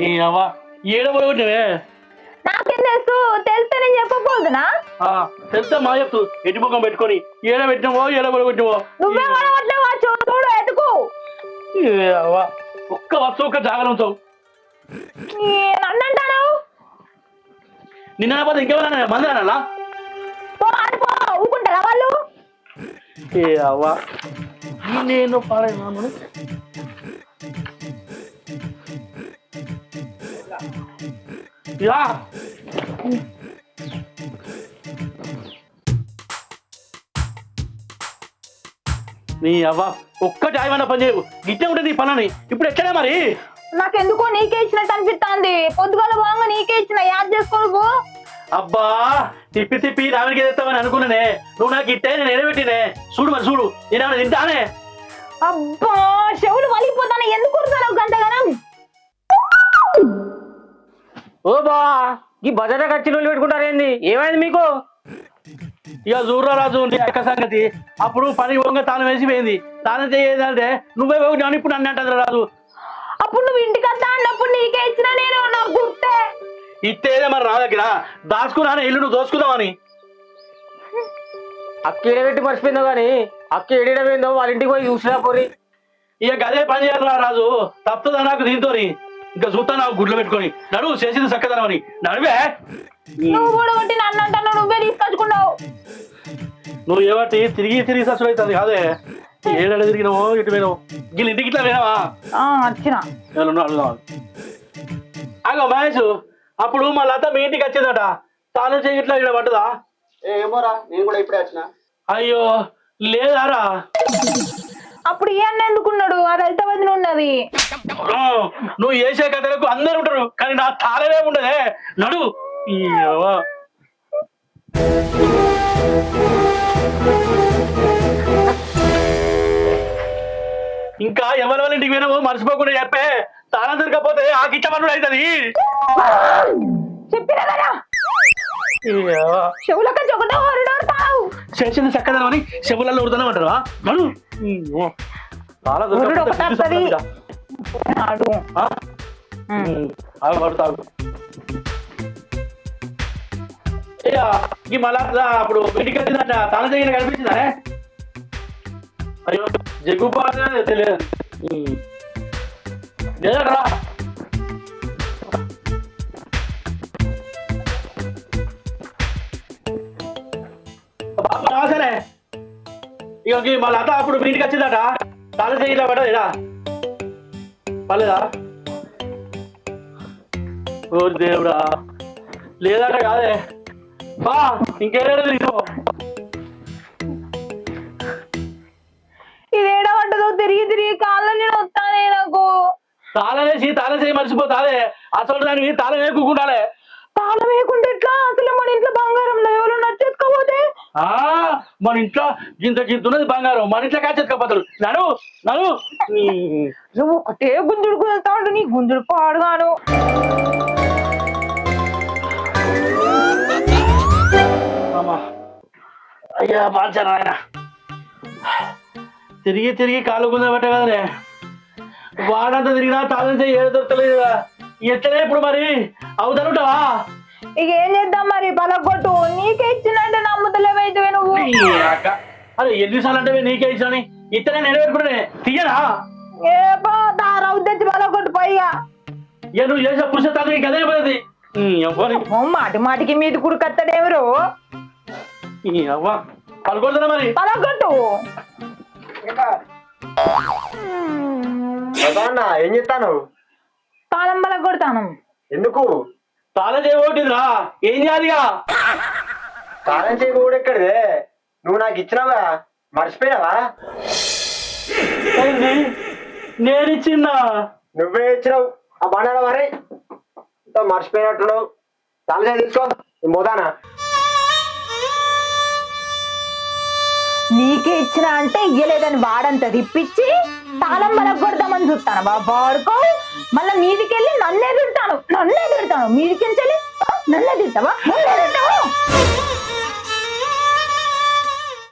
ఈ అవ్వ ఏడ పోగొట్టినవే నాకేం తెలుసు తెలిస్తే నేను చెప్పబోదునా తెలుసా మా చెప్తూ. ఎటు ముఖం పెట్టుకొని ఏడ పెట్టినవో ఏడ పోగొట్టినవో నువ్వే చూ- చూడు అవ్వ ఒక్క వస్తువు ఒక్క జాగ్రత్త ఉంచావు. నన్నంటాను నిన్న పోతే ఇంకెవరన్నా మందిరానా పో అని పో ఊకుంటారా వాళ్ళు? ఏ అవ్వ. పాడైనా యా నీ అవ్వ ఒక్క జాయమన్న పని చేయవు గిట్టే ఉంటుంది నీ పనని. ఇప్పుడు ఎక్కడే మరి? నాకెందుకో నీకే ఇచ్చినట్టు అనిపిస్తుంది పొద్దుగాల బాగా నీకే ఇచ్చిన. యాద్ చేసుకోను పో అబ్బా తిప్పి తిప్పి రావిడికి తెస్తామని అనుకున్నానే. నువ్వు నాకు ఇట్టే నేను ఎడబెట్టినే. చూడు మరి చూడు. నేను తింటానే? అబ్బా చెవులు వలిపోతాను ఎందుకు కుడతాను గంటగనం ఓ బా ఈ బజార్ ఖర్చులు పెట్టుకుంటారేంది? ఏమైంది మీకు? ఇక చూడరా రాజు నీ అక్క సంగతి. అప్పుడు పని పోగా తాను వేసిపోయింది తాను చేయాలంటే నువ్వే పోయి ఇప్పుడు నన్ను అంటుంది రాజు. అప్పుడు నువ్వు ఇంటికి వస్తా అన్నప్పుడు నీకే ఇచ్చిన నేను నాకు గుర్తే ఇట్టేదే మరి నా దగ్గర. దాచుకున్నాను ఇల్లు నువ్వు దోసుకుందామని అక్క ఎడబెట్టి మర్చిపోయిందో కానీ అక్క ఎడబోయిందో వాళ్ళ ఇంటికి పోయి చూసినా పోరి ఇక గదే పని చేయాలరా రాజు. తప్పుతుందా నాకు దీంతోని? ఇంకా చూస్తా నాకు గుడ్లు పెట్టుకొని. నడువు చేసింది చక్కదనమని నడివే. నువ్వు కూడా కొట్టి నన్ను అంటాను నువ్వే తీసుకొచ్చుకున్నావు. నువ్వు ఏవటి తిరిగి తిరిగి ససుడు అవుతుంది కాదే ఏడాడు తిరిగినావో ఇటు పోయినావు? వీళ్ళ ఇంటికి ఇట్లా పోయినావా? వచ్చిన. అగో మహేష్ అప్పుడు మా లత మీ ఇంటికి వచ్చిందట. తాను చేయి ఇట్లా ఇక్కడ పడ్డదా? ఏమోరా నేను కూడా ఇప్పుడే వచ్చిన. అయ్యో లేదారా? అప్పుడు ఈ అన్న ఎందుకున్నాడు? అది అయితే వదిన ఉన్నది. నువ్వు చేసే కథలకు అందరు ఉంటారు కానీ నా తాళమే ఉండదే. నడు. ఇంకా ఎవరి వాళ్ళ ఇంటికి పోయినావో మర్చిపోకుండా చెప్పే తాళం దొరకపోతే ఆ కిచ్చమన్నుడు అవుతుంది. చెప్పిన కదా చెవులకి ఒకటో ఓరిడోరుతావు చేసింది చక్కదనం అని చెవులలో ఉడతానే ఒకటి వస్తది. ఈ మళ్ళా అప్పుడు ఇంటికి వచ్చిందంట తల దగ్గర కనిపించిందా అయ్యో జగ్గుపాటు తెలియదు లేదట్రా బాబు ఇక అప్పుడు మీ ఇంటికి వచ్చిందట. తల దగ్గర పడలేదా? పర్లేదా ఓ దేవుడా. లేదట కాదే. బా ఇంకేదో తీసుకో పడ్డదో తిరిగి తిరిగి కాళ్ళని వస్తానే నాకు. తాళం వేసి తాళం మర్చిపోతాదే అసలు దానికి తాళం తాళం వేయకుండా ఎట్లా? అసలు మన ఇంట్లో ఆ మన ఇంట్లో ఇంత గింత ఉన్నది బంగారం. మన ఇంట్లో కాచెత్తుకపోతాడు నడు నడు నువ్వు ఒకటే గుంజుడుకు వెళ్తా ఉంటు నీ గుంజుడు పాడుగాను. అమ్మా. అయ్యా మార్చాను ఆయన తిరిగి తిరిగి కాలు కుందబట్ట కదనే. వాడంతా తిరిగినా తాళం చేయి ఏడు దొరకలేదు ఎట్లనే ఇప్పుడు మరి? అవుతానుంటావా? ఇక ఏం చేద్దాం మరి? పలకొట్టు నీకే ఇచ్చినట్టు నమ్ముతలేవైతే నువ్వు. అరే ఎన్నిసార్లు అంటే నీకే ఇచ్చాని ఇతనే నెరవేరుకునే తీయనా ఏ పో తారావు తెచ్చి పలకొట్టు పైగా ఇక. నువ్వు చేసే పురుషత్వానికి నీకు అదే పోయింది. మాటి మాటికి మీది కుడుకత్తడెవరు అవ్వ. పలుకొడుతున్నా మరి? పలకొట్టు అన్న ఏం చెప్తాను తాళం పలకొడతాను ఎందుకు? తాళం చేయబోతుందిరా ఏం చేయాలిగా? తాళం చేయి కూడా ఎక్కడిదే? నువ్వు నాకు ఇచ్చినావా? మర్చిపోయినావా? ఏంది? నేను ఇచ్చిందా? నువ్వే ఇచ్చినావు. ఆ బండాల మరి ఇంత మర్చిపోయినట్టున్నావు. తాళం చేయి తీసుకో పోతానా? నీకే ఇచ్చిన అంటే ఇయ్యలేదని వాడంత తిప్పించి తాళం పలకొడదామని చూస్తాను బాబా వాడుకో మళ్ళీ మీదికెళ్ళి నన్నే తిడతాను. నన్నే తిడతాను. మీదికెళ్ళి నన్నే తిడతావా? నన్నే తిడతావా?